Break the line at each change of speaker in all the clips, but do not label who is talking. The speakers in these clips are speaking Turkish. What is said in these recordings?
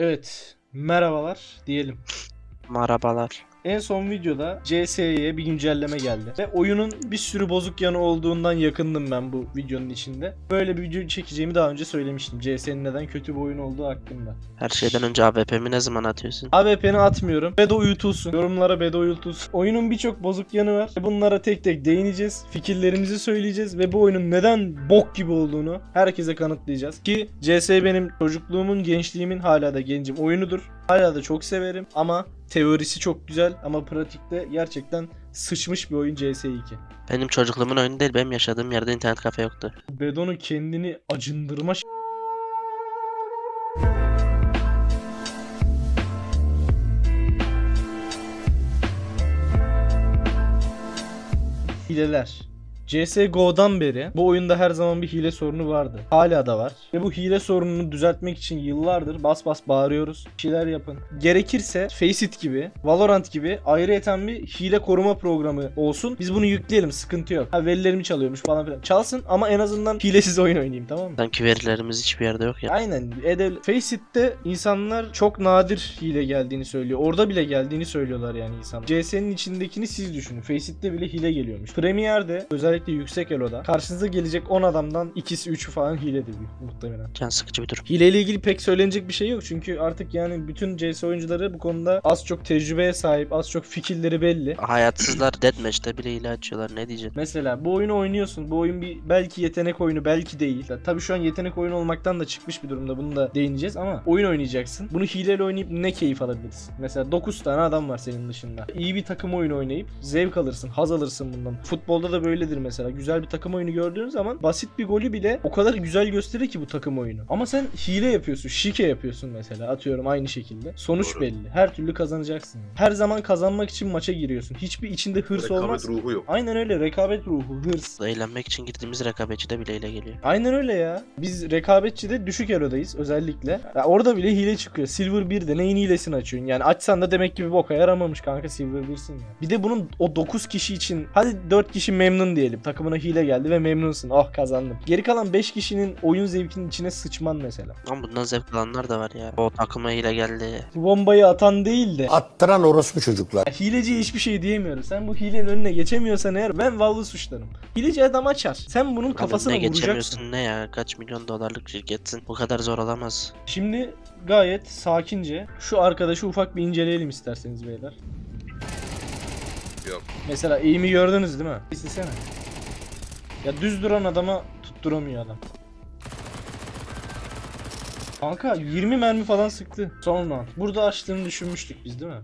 Evet, merhabalar diyelim.
Merhabalar.
En son videoda CS'ye bir güncelleme geldi. Ve oyunun bir sürü bozuk yanı olduğundan yakındım ben bu videonun içinde. Böyle bir video çekeceğimi daha önce söylemiştim. CS'nin neden kötü bir oyun olduğu hakkında.
Her şeyden önce AWP'mi ne zaman atıyorsun?
AWP'ni atmıyorum. Bedo uyutulsun. Yorumlara Bedo uyutulsun. Oyunun birçok bozuk yanı var. Bunlara tek tek değineceğiz. Fikirlerimizi söyleyeceğiz. Ve bu oyunun neden bok gibi olduğunu herkese kanıtlayacağız. Ki CS benim çocukluğumun, gençliğimin hala da gencim oyunudur. Hala da çok severim ama teorisi çok güzel ama pratikte gerçekten sıçmış bir oyun CS2.
Benim çocukluğumun oyunu değil, benim yaşadığım yerde internet kafe yoktu.
Bedo'nun kendini acındırma Hileler. CSGO'dan beri bu oyunda her zaman bir hile sorunu vardı. Hala da var. Ve bu hile sorununu düzeltmek için yıllardır bas bas bağırıyoruz. Bir şeyler yapın. Gerekirse Faceit gibi, Valorant gibi ayrıyeten bir hile koruma programı olsun. Biz bunu yükleyelim sıkıntı yok. Ha verilerimi çalıyormuş falan filan. Çalsın ama en azından hilesiz oyun oynayayım tamam mı?
Sanki verilerimiz hiçbir yerde yok ya.
Aynen. Edev Faceit'te insanlar çok nadir hile geldiğini söylüyor. Orada bile geldiğini söylüyorlar yani insan. CS'nin içindekini siz düşünün. Faceit'te bile hile geliyormuş. Premier'de özellikle yüksek eloda karşınıza gelecek 10 adamdan ikisi 3'ü falan hiledir muhtemelen.
Can sıkıcı bir durum.
Hileyle ilgili pek söylenecek bir şey yok çünkü artık yani bütün CS oyuncuları bu konuda az çok tecrübeye sahip, az çok fikirleri belli.
Hayatsızlar deathmatch'te bile hile açıyorlar ne diyeceksin?
Mesela bu oyunu oynuyorsun. Bu oyun bir belki yetenek oyunu belki değil. Ya, tabii şu an yetenek oyunu olmaktan da çıkmış bir durumda. Bunu da değineceğiz ama oyun oynayacaksın. Bunu hileyle oynayıp ne keyif alabilirsin? Mesela 9 tane adam var senin dışında. İyi bir takım oyunu oynayıp zevk alırsın, haz alırsın bundan. Futbolda da böyledir mesela. Güzel bir takım oyunu gördüğün zaman basit bir golü bile o kadar güzel gösterir ki bu takım oyunu. Ama sen hile yapıyorsun, şike yapıyorsun mesela. Atıyorum aynı şekilde. Sonuç
Doğru.
belli. Her türlü kazanacaksın. Her zaman kazanmak için maça giriyorsun. Hiçbir içinde hırs
Rekabet
olmaz.
ruhu yok.
Aynen öyle rekabet ruhu, hırs.
Eğlenmek için girdiğimiz rekabetçide bile hile geliyor.
Aynen öyle ya. Biz rekabetçide düşük erodayız özellikle. Ya orada bile hile çıkıyor. Silver 1'de neyin hilesini açıyorsun? Yani açsan da demek ki bir boka yaramamış kanka Silver 1'sin ya. Bir de bunun o 9 kişi için hadi 4 kişi memnun diyelim. Takımına hile geldi ve memnunsun. Oh kazandım. Geri kalan 5 kişinin oyun zevkinin içine sıçman mesela.
Ama bundan zevk alanlar da var ya. O takıma hile geldi.
Bu bombayı atan değil de
Attıran orospu çocuklar.
Ya Hileciye hiçbir şey diyemiyoruz. Sen bu hilenin önüne geçemiyorsan eğer ben Valve'ı suçlarım. Hileci adam açar. Sen bunun kafasına
ne
vuracaksın.
geçemiyorsun ne ya? Kaç milyon dolarlık şirketsin. Bu kadar zor olamaz.
Şimdi gayet sakince şu arkadaşı ufak bir inceleyelim isterseniz beyler.
Yok.
Mesela eğimi gördünüz değil mi? İstesene. Ya düz duran adama tutturamıyor adam. Kanka 20 mermi falan sıktı. Son round. Burada açtığını düşünmüştük biz değil mi?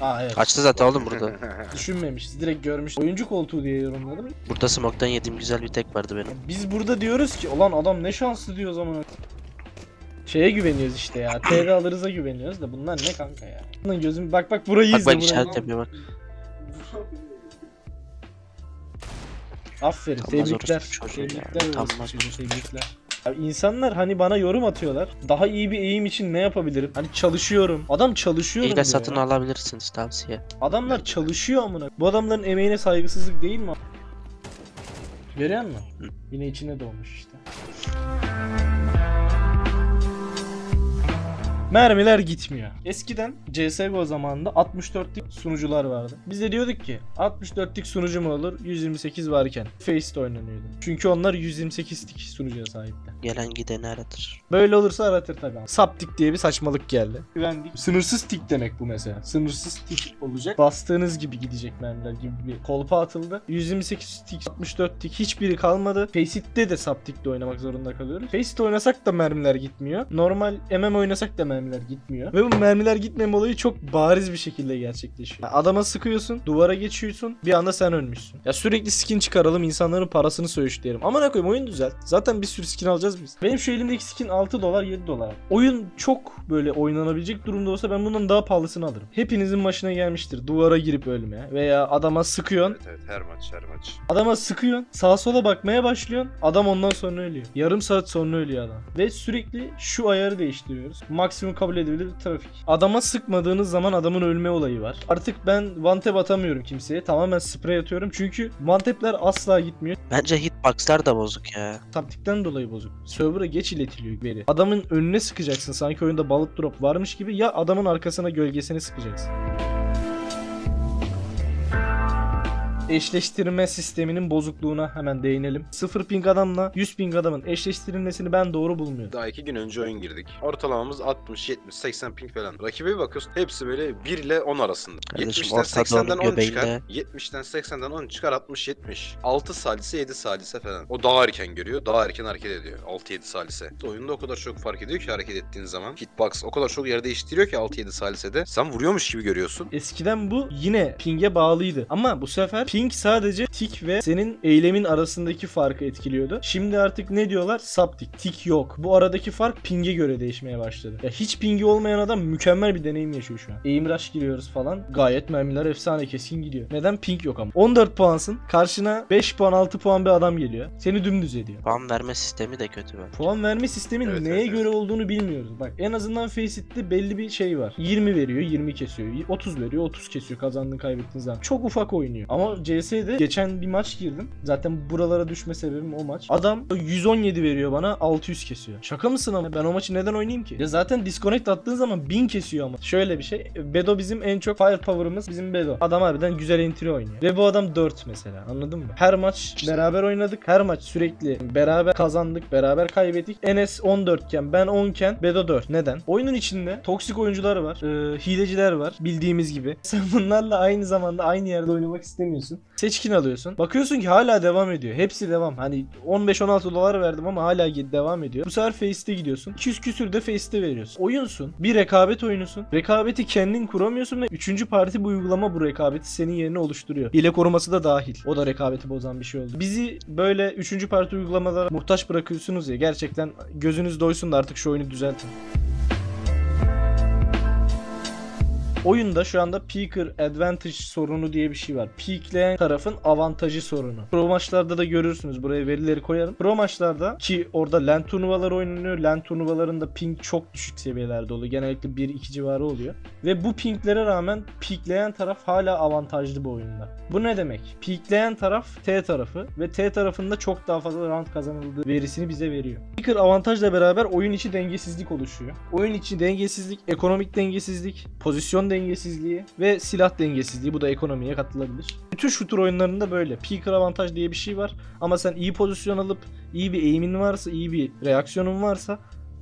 Aa evet.
Açtı zaten oğlum burada.
Düşünmemişiz. Direkt görmüş. Oyuncu koltuğu diye yorumladım.
Burada smoke'tan yediğim güzel bir tek vardı benim.
Biz burada diyoruz ki ulan adam ne şanslı diyor o zaman. Şeye güveniyoruz işte ya. TR alırıza güveniyoruz da bunlar ne kanka ya. Bunun gözüm bak bak burayı
Bak
izle
bak
burayı.
işaret yapıyor bak.
Aferin
Utanmaz
tebrikler. Tebrikler çocuğu, tebrikler. Ya insanlar hani bana yorum atıyorlar. Daha iyi bir eğim için ne yapabilirim? Hani çalışıyorum. Adam çalışıyorum
Hile
diyor
satın
ya.
alabilirsiniz tavsiye.
Adamlar çalışıyor amına. Bu adamların emeğine saygısızlık değil mi? Görüyor musun?
Hı.
Yine içine doğmuş işte. Mermiler gitmiyor. Eskiden CSGO zamanında 64'lik sunucular vardı. Biz de diyorduk ki 64'lik sunucu mu olur 128 varken Face'de oynanıyordu. Çünkü onlar 128'lik sunucuya sahipti.
Gelen gideni aratır.
Böyle olursa aratır tabii. Saptik diye bir saçmalık geldi. Güvendik. Sınırsız tik demek bu mesela. Sınırsız tik olacak. Bastığınız gibi gidecek mermiler gibi bir kolpa atıldı. 128 tik, 64 tik hiçbiri kalmadı. Faceit de saptikle oynamak zorunda kalıyoruz. Faceit oynasak da mermiler gitmiyor. Normal MM oynasak da mermiler gitmiyor. Ve bu mermiler gitmeme olayı çok bariz bir şekilde gerçekleşiyor. Ya adama sıkıyorsun, duvara geçiyorsun, bir anda sen ölmüşsün. Ya sürekli skin çıkaralım, insanların parasını söğüşleyelim. Ama ne koyayım oyun düzelt. Zaten bir sürü skin alacağız biz. Benim şu elimdeki skin 6 dolar 7 dolar. Oyun çok böyle oynanabilecek durumda olsa ben bundan daha pahalısını alırım. Hepinizin başına gelmiştir. Duvara girip ölmeye veya adama sıkıyorsun.
Evet evet her maç her maç.
Adama sıkıyorsun. Sağa sola bakmaya başlıyorsun. Adam ondan sonra ölüyor. Yarım saat sonra ölüyor adam. Ve sürekli şu ayarı değiştiriyoruz. Maksimum maksimum kabul edilebilir trafik. Adama sıkmadığınız zaman adamın ölme olayı var. Artık ben one tap atamıyorum kimseye. Tamamen sprey atıyorum. Çünkü one tap'ler asla gitmiyor.
Bence hitboxlar da bozuk ya.
Taktikten dolayı bozuk. Server'a geç iletiliyor veri. Adamın önüne sıkacaksın sanki oyunda balık drop varmış gibi ya adamın arkasına gölgesini sıkacaksın. Eşleştirme sisteminin bozukluğuna hemen değinelim. 0 ping adamla 100 ping adamın eşleştirilmesini ben doğru bulmuyorum.
Daha iki gün önce oyun girdik. Ortalamamız 60, 70, 80 ping falan. Rakibe bir bakıyorsun hepsi böyle 1 ile 10 arasında.
Kardeşim,
70'ten
Orta
80'den
Doğu'nun
10 çıkar.
göbeğinde-
70'ten 80'den 10 çıkar 60 70. 6 salise 7 salise falan. O daha erken görüyor. Daha erken hareket ediyor. 6-7 salise. Oyunda o kadar çok fark ediyor ki hareket ettiğin zaman. Hitbox o kadar çok yer değiştiriyor ki 6-7 salisede. Sen vuruyormuş gibi görüyorsun.
Eskiden bu yine ping'e bağlıydı. Ama bu sefer ping sadece tik ve senin eylemin arasındaki farkı etkiliyordu. Şimdi artık ne diyorlar? Subtik. Tik yok. Bu aradaki fark ping'e göre değişmeye başladı. Ya hiç pingi olmayan adam mükemmel bir deneyim yaşıyor şu an. Aim rush giriyoruz falan. Gayet mermiler efsane keskin gidiyor. Neden? Ping yok ama. 14 puansın. Karşına 5 puan 6 puan bir adam geliyor. Seni dümdüz ediyor.
Puan verme sistemi de kötü bence.
Puan verme sistemin
Evet,
neye
evet, evet.
göre olduğunu bilmiyoruz. Bak en azından Faceit belli bir şey var. 20 veriyor, 20 kesiyor. 30 veriyor, 30 kesiyor kazandığın kaybettiğin zaman. Çok ufak oynuyor. Ama CS'de geçen bir maç girdim. Zaten buralara düşme sebebim o maç. Adam 117 veriyor bana, 600 kesiyor. Şaka mısın ama? Ben o maçı neden oynayayım ki? Ya zaten disconnect attığın zaman 1000 kesiyor ama. Şöyle bir şey. Bedo bizim en çok firepower'ımız bizim Bedo. Adam harbiden güzel entry oynuyor. Ve bu adam 4 mesela. Anladın mı? Her maç beraber oynadık. Her maç sürekli beraber kazandık, beraber kaybettik. Enes 14 iken ben 10 iken Bedo 4. Neden? Oyunun içinde toksik oyuncular var. e, hileciler var. Bildiğimiz gibi. Sen bunlarla aynı zamanda aynı yerde oynamak istemiyorsun. Seçkin alıyorsun. Bakıyorsun ki hala devam ediyor. Hepsi devam. Hani 15-16 dolar verdim ama hala devam ediyor. Bu sefer Face'te gidiyorsun. 200 küsür de Face'te veriyorsun. Oyunsun. Bir rekabet oyunusun. Rekabeti kendin kuramıyorsun ve 3. parti bu uygulama bu rekabeti senin yerine oluşturuyor. Hile koruması da dahil. O da rekabeti bozan bir şey oldu. Bizi böyle 3. parti uygulamalara muhtaç bırakıyorsunuz ya. Gerçekten gözünüz doysun da artık şu oyunu düzeltin. Oyunda şu anda Peaker Advantage sorunu diye bir şey var. Peakleyen tarafın avantajı sorunu. Pro maçlarda da görürsünüz. Buraya verileri koyarım. Pro maçlarda ki orada LAN turnuvaları oynanıyor. LAN turnuvalarında ping çok düşük seviyelerde oluyor. Genellikle 1-2 civarı oluyor. Ve bu pinglere rağmen peakleyen taraf hala avantajlı bu oyunda. Bu ne demek? Peakleyen taraf T tarafı ve T tarafında çok daha fazla round kazanıldığı verisini bize veriyor. Peaker avantajla beraber oyun içi dengesizlik oluşuyor. Oyun içi dengesizlik, ekonomik dengesizlik, pozisyon dengesizliği ve silah dengesizliği. Bu da ekonomiye katılabilir. Bütün shooter oyunlarında böyle. Peaker avantaj diye bir şey var. Ama sen iyi pozisyon alıp iyi bir aim'in varsa, iyi bir reaksiyonun varsa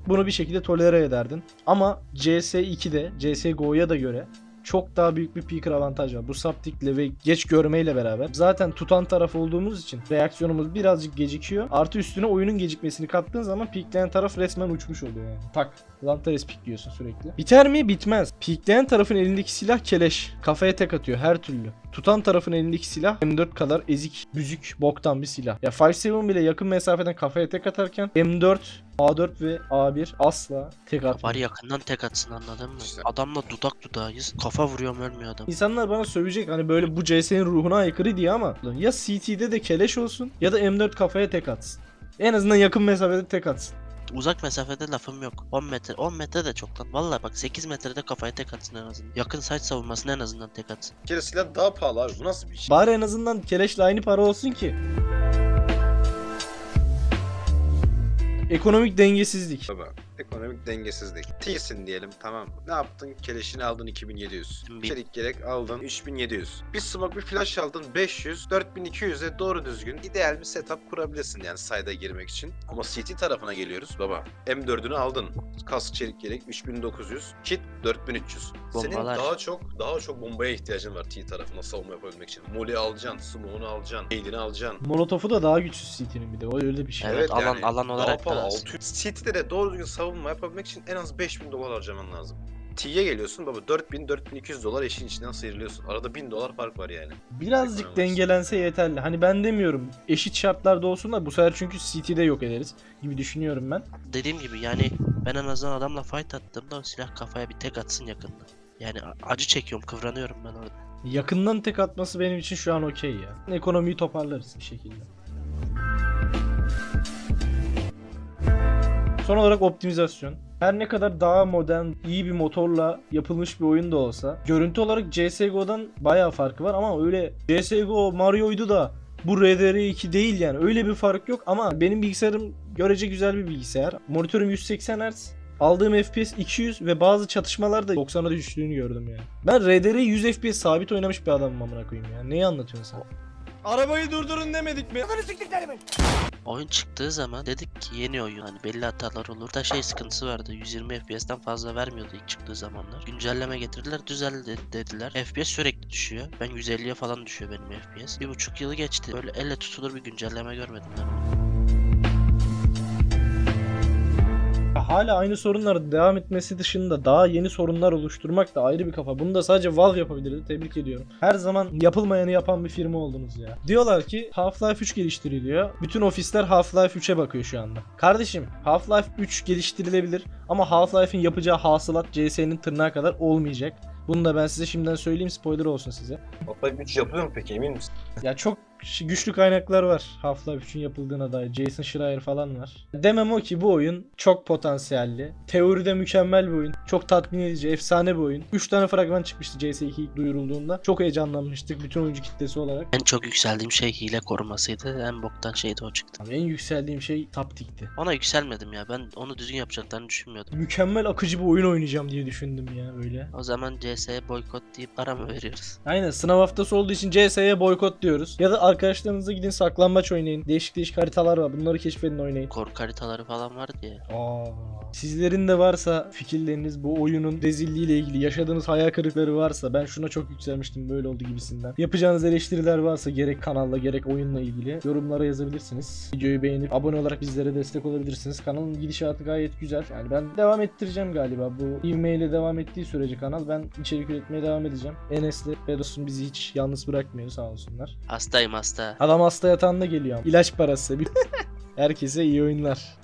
bunu bir şekilde tolere ederdin. Ama CS2'de, CSGO'ya da göre çok daha büyük bir peaker avantaj var. Bu saptikle ve geç görmeyle beraber zaten tutan taraf olduğumuz için reaksiyonumuz birazcık gecikiyor. Artı üstüne oyunun gecikmesini kattığın zaman peakleyen taraf resmen uçmuş oluyor yani. Tak. Lantares pikliyorsun sürekli. Biter mi? Bitmez. Peakleyen tarafın elindeki silah keleş. Kafaya tek atıyor her türlü. Tutan tarafın elindeki silah M4 kadar ezik, büzük, boktan bir silah. Ya 5.7 bile yakın mesafeden kafaya tek atarken M4, A4 ve A1 asla tek atmıyor.
Bari yakından tek atsın anladın mı?
İşte.
Adamla dudak dudağıyız. Kafa vuruyorum ölmüyor adam.
İnsanlar bana sövecek hani böyle bu CS'nin ruhuna aykırı diye ama ya CT'de de keleş olsun ya da M4 kafaya tek atsın. En azından yakın mesafede tek atsın.
Uzak mesafede lafım yok. 10 metre. 10 metre de çok lan. Vallahi bak 8 metrede kafaya tek atsın en azından. Yakın site savunmasını en azından tek atsın.
Bir kere silah daha pahalı abi. Bu nasıl bir iş?
Bari en azından keleşle aynı para olsun ki. Ekonomik dengesizlik.
Baba. Ekonomik dengesizlik. T'sin diyelim tamam. Ne yaptın? Keleşini aldın 2700.
Bir-
Çelik gerek aldın 3700. Bir smoke bir flash aldın 500. 4200'e doğru düzgün ideal bir setup kurabilirsin yani sayda girmek için. Ama CT tarafına geliyoruz baba. M4'ünü aldın. Kask çelik gerek 3900. Kit 4300. Senin
Bombalar.
daha çok daha çok bombaya ihtiyacın var T tarafına savunma yapabilmek için. Molly alacaksın, smoke'unu alacaksın, aidini alacaksın.
Molotof'u da daha güçsüz CT'nin bir de. O öyle bir şey.
Evet, alan- alan
daha
olarak
pahalı.
da az.
600. City'de de doğru düzgün savunma yapabilmek için en az 5000 dolar harcaman lazım. T'ye geliyorsun baba 4000-4200 dolar eşin içinden sıyrılıyorsun. Arada 1000 dolar fark var yani.
Birazcık
Ekonomik.
dengelense yeterli. Hani ben demiyorum eşit şartlarda olsun da bu sefer çünkü CT'de yok ederiz gibi düşünüyorum ben.
Dediğim gibi yani ben en azından adamla fight attığımda silah kafaya bir tek atsın yakında. Yani acı çekiyorum kıvranıyorum ben orada.
Yakından tek atması benim için şu an okey ya. Ekonomiyi toparlarız bir şekilde. Son olarak optimizasyon. Her ne kadar daha modern, iyi bir motorla yapılmış bir oyun da olsa görüntü olarak CSGO'dan bayağı farkı var ama öyle CSGO Mario'ydu da bu RDR2 değil yani. Öyle bir fark yok ama benim bilgisayarım görece güzel bir bilgisayar. Monitörüm 180 Hz. Aldığım FPS 200 ve bazı çatışmalarda 90'a düştüğünü gördüm yani. Ben RDR 100 FPS sabit oynamış bir adamım amına koyayım ya. Neyi anlatıyorsun sen? Arabayı durdurun demedik mi?
Oyun çıktığı zaman dedik ki yeni oyun hani belli hatalar olur da şey sıkıntısı vardı 120 FPS'ten fazla vermiyordu ilk çıktığı zamanlar. Güncelleme getirdiler düzeldi dediler. FPS sürekli düşüyor. Ben 150'ye falan düşüyor benim FPS. Bir buçuk yılı geçti. Böyle elle tutulur bir güncelleme görmedim ben.
Hala aynı sorunlar devam etmesi dışında daha yeni sorunlar oluşturmak da ayrı bir kafa. Bunu da sadece Valve yapabilirdi. Tebrik ediyorum. Her zaman yapılmayanı yapan bir firma oldunuz ya. Diyorlar ki Half-Life 3 geliştiriliyor. Bütün ofisler Half-Life 3'e bakıyor şu anda. Kardeşim Half-Life 3 geliştirilebilir ama Half-Life'in yapacağı hasılat CS'nin tırnağı kadar olmayacak. Bunu da ben size şimdiden söyleyeyim spoiler olsun size.
Half-Life 3 yapılıyor mu peki emin misin?
Ya çok güçlü kaynaklar var Half-Life 3'ün yapıldığına dair. Jason Schreier falan var. Demem o ki bu oyun çok potansiyelli. Teoride mükemmel bir oyun. Çok tatmin edici, efsane bir oyun. 3 tane fragman çıkmıştı CS2 ilk duyurulduğunda. Çok heyecanlanmıştık bütün oyuncu kitlesi olarak.
En çok yükseldiğim şey hile korumasıydı. En boktan şey de o çıktı.
Abi en yükseldiğim şey Taptik'ti.
Ona yükselmedim ya. Ben onu düzgün yapacaklarını düşünmüyordum.
Mükemmel akıcı bir oyun oynayacağım diye düşündüm ya öyle.
O zaman CS'ye boykot deyip para mı veriyoruz?
Aynen sınav haftası olduğu için CS'ye boykot diyoruz. Ya da arkadaşlarınızla gidin saklambaç oynayın. Değişik değişik haritalar var. Bunları keşfedin oynayın.
Korku haritaları falan var diye.
Aa. Sizlerin de varsa fikirleriniz bu oyunun rezilliğiyle ilgili yaşadığınız hayal kırıkları varsa ben şuna çok yükselmiştim böyle oldu gibisinden. Yapacağınız eleştiriler varsa gerek kanalla gerek oyunla ilgili yorumlara yazabilirsiniz. Videoyu beğenip abone olarak bizlere destek olabilirsiniz. Kanalın gidişatı gayet güzel. Yani ben devam ettireceğim galiba. Bu ivmeyle devam ettiği sürece kanal ben içerik üretmeye devam edeceğim. Enes'le Bedos'un bizi hiç yalnız bırakmıyor sağ olsunlar.
Hastayım hasta.
Adam hasta yatağında geliyor. ama. İlaç parası. Herkese iyi oyunlar.